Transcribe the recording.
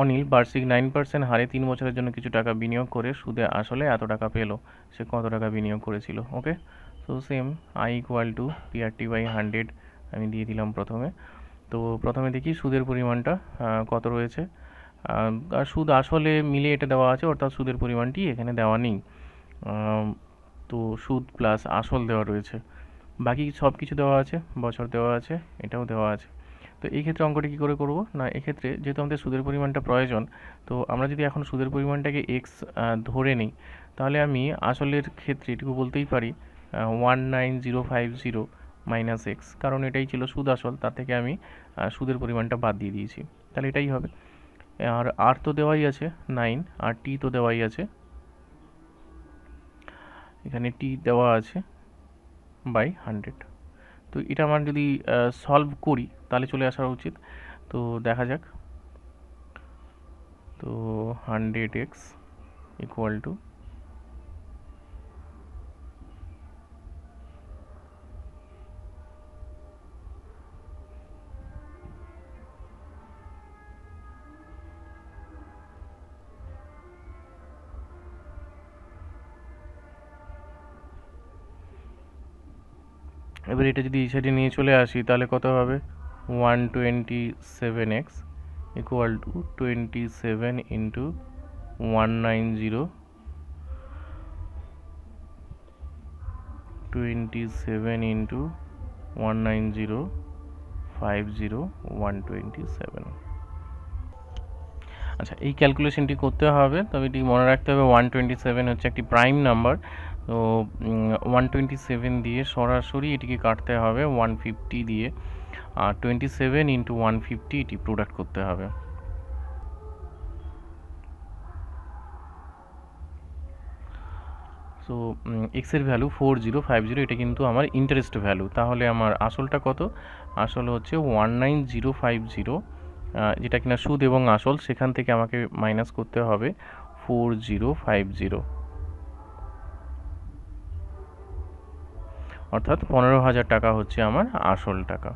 অনিল বার্ষিক nine percent হারে তিন বছরের জন্য কিছু টাকা বিনিয়োগ করে সুদে আসলে এত টাকা পেল? সে কত টাকা বিনিয়োগ করেছিল? Okay so same I equal to PRT by hundred আমি দিয়ে দিলাম প্রথমে। তো প্রথমে দেখি সুদের পরিমাণটা কত রয়েছে। আর সুদ আসলে মিলে এটা দেওয়া আছে, অর্থাৎ সুদের পরিমাণটি এখানে দেওয়া নেই। তো সুদ প্লাস আসল দেওয়া রয়েছে। বাকি সব কিছু দেওয়া আছে, বছর দেওয়া আছে, এটাও দেওয়া আছে। তো এই ক্ষেত্রে অঙ্কটি কী করে করব? না, এক্ষেত্রে যেহেতু আমাদের সুদের পরিমাণটা প্রয়োজন, তো আমরা যদি এখন সুদের পরিমাণটাকে এক্স ধরে নিই, তাহলে আমি আসলের ক্ষেত্রে এটুকু বলতেই পারি one nine zero five zero minus x কারণ এটাই ছিল সুদ আসল, তার থেকে আমি সুদের পরিমাণটা বাদ দিয়ে দিয়েছি। তাহলে এটাই হবে। আর আর তো দেওয়াই আছে নাইন আর টি তো দেওয়াই আছে। এখানে টি দেওয়া আছে বাই হান্ড্রেড তো এটা আমার যদি সলভ করি, তাহলে চলে আসা উচিত। তো দেখা যাক। তো হান্ড্রেড এক্স ইকুয়াল টু এবার এটা যদি এই সাইডে নিয়ে চলে আসি, তাহলে কত হবে? One twenty seven x equal to twenty seven into one nine zero twenty seven into one nine zero five zero one twenty seven আচ্ছা এই ক্যালকুলেশনটি করতে হবে। তবে এটি মনে রাখতে হবে ওয়ান টোয়েন্টি সেভেন হচ্ছে একটি প্রাইম নাম্বার তো ওয়ান টোয়েন্টি সেভেন দিয়ে সরাসরি এটিকে কাটতে হবে ওয়ান ফিফটি দিয়ে। আর twenty seven into one fifty এটি প্রোডাক্ট করতে হবে। সো এক্সের value four zero five zero এটা কিন্তু আমার ইন্টারেস্ট ভ্যালু তাহলে আমার আসলটা কত? আসল হচ্ছে one nine zero five zero যেটা কিনা সুদ এবং আসল, সেখান থেকে আমাকে মাইনাস করতে হবে ফোর জিরো ফাইভ জিরো অর্থাৎ পনেরো হাজার টাকা হচ্ছে আমার আসল টাকা।